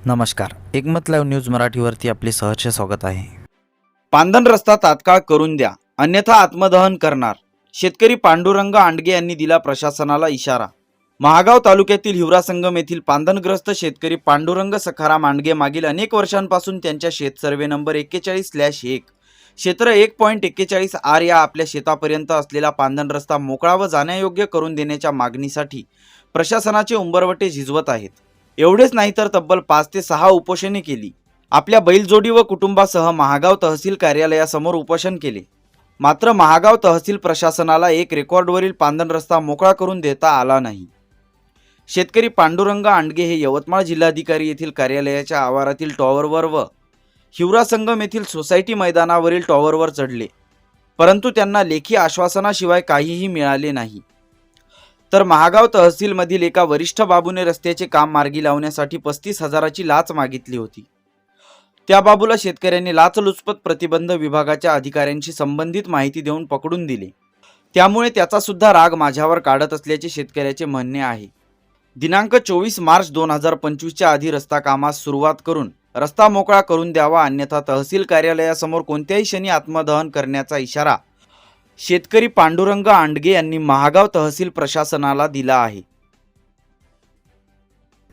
नमस्कार. एकमत live news मराठीवरती आपले सहर्ष स्वागत आहे. पांधन रस्ता तात्काळ करून द्या. अन्यथा आत्मदहन करणार. शेतकरी पांडुरंग आंडगे यांनी दिला प्रशासनाला इशारा. महागाव तालुक्यातील हिवरा संगम येथील पांधनग्रस्त शेतकरी पांडुरंग सखाराम आंडगे मागील अनेक वर्षांपासून त्यांच्या शेत सर्वे नंबर एक्केचाळीस स्लॅश एक. क्षेत्र एक पॉईंट एक्केचाळीस आर या आपल्या शेतापर्यंत असलेला पांधन रस्ता मोकळा व जाण्यायोग्य करून देण्याच्या मागणीसाठी प्रशासनाचे उंबरवटे झिजवत आहेत. एवढेच नाही तर तब्बल पाच ते सहा उपोषणे केली. आपल्या बैलजोडी व कुटुंबासह महागाव तहसील कार्यालयासमोर उपोषण केले. मात्र महागाव तहसील प्रशासनाला एक रेकॉर्डवरील पांधन रस्ता मोकळा करून देता आला नाही. शेतकरी पांडुरंग आंडगे हे यवतमाळ जिल्हाधिकारी येथील कार्यालयाच्या आवारातील टॉवरवर व हिवरा संगम येथील सोसायटी मैदानावरील टॉवरवर चढले. परंतु त्यांना लेखी आश्वासनाशिवाय काहीही मिळाले नाही. तर महागाव तहसीलमधील एका वरिष्ठ बाबूने रस्त्याचे काम मार्गी लावण्यासाठी पस्तीस हजाराची लाच मागितली होती. त्या बाबूला शेतकऱ्यांनी लाचलुचपत प्रतिबंध विभागाच्या अधिकाऱ्यांशी संबंधित माहिती देऊन पकडून दिले. त्यामुळे त्याचा सुद्धा राग माझ्यावर काढत असल्याचे शेतकऱ्याचे म्हणणे आहे. दिनांक चोवीस मार्च दोन हजार पंचवीसच्या आधी रस्ता कामास सुरुवात करून रस्ता मोकळा करून द्यावा अन्यथा तहसील कार्यालयासमोर कोणत्याही क्षणी आत्मदहन करण्याचा इशारा शेतकरी पांडुरंग आंडगे यांनी महागाव तहसील प्रशासनाला दिला आहे.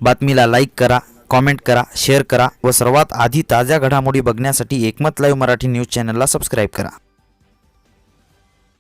बातमीला लाईक करा कॉमेंट करा शेअर करा व सर्वात आधी ताज्या घडामोडी बघण्यासाठी एकमत लाईव्ह मराठी न्यूज चॅनलला सबस्क्राईब करा.